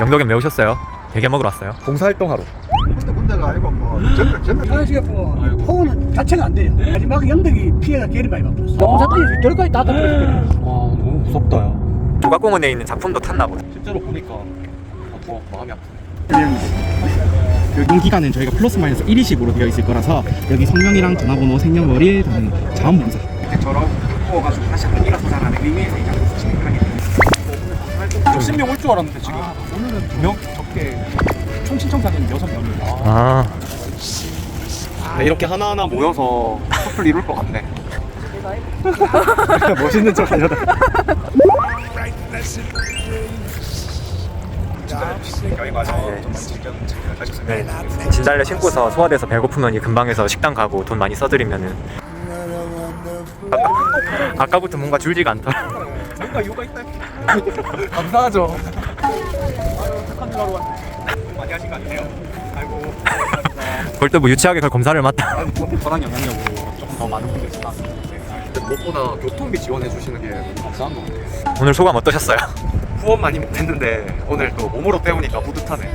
영덕엔 왜 오셨어요? 대게 먹으러 왔어요. 봉사활동하러. 군대 군대가 아니고 뭐 아시겠고 포는 자체가 안 돼요. 마지막 영덕이 피해가 제일 많이 받았어. 농사들이 저기까지 다 덮어졌어. 아 너무 무섭다 야. 조각공원에 있는 작품도 탔나 보다. 실제로 보니까 아, 더 마음이 아프네. 여기 기간은 저희가 플러스 마이너스 1위씩으로 되어 있을 거라서 여기 성명이랑 전화번호, 생년월일, 자원봉사 저런 구워가지고 다시 한번 일어서자라는 의미에서 60명 올 줄 알았는데 지금 오늘은 두명 적게 총 신청자는 여섯 명입니다. 아, 네, 이렇게 하나하나 모여서 커플 이룰 것 같네. 멋있는 척 하려다. 네. 진달래 신고서 소화돼서 배고프면 이 근방에서 식당 가고 돈 많이 써드리면은 아까, 아까부터 뭔가 줄지가 않더라. 뭔가 이유가 있다. 감사하죠. 많이 하신 거 아니에요? 아이고. 그걸 또뭐 유치하게 그걸 검사를 맡다. 전환 영향력으로 조금 더 많은 분들이 쓰나왔으면 무엇보다 교통비 지원해 주시는 게 감사한 것 같아요. 오늘 소감 어떠셨어요? 후원 많이 못했는데 오늘 또 몸으로 때우니까 뿌듯하네.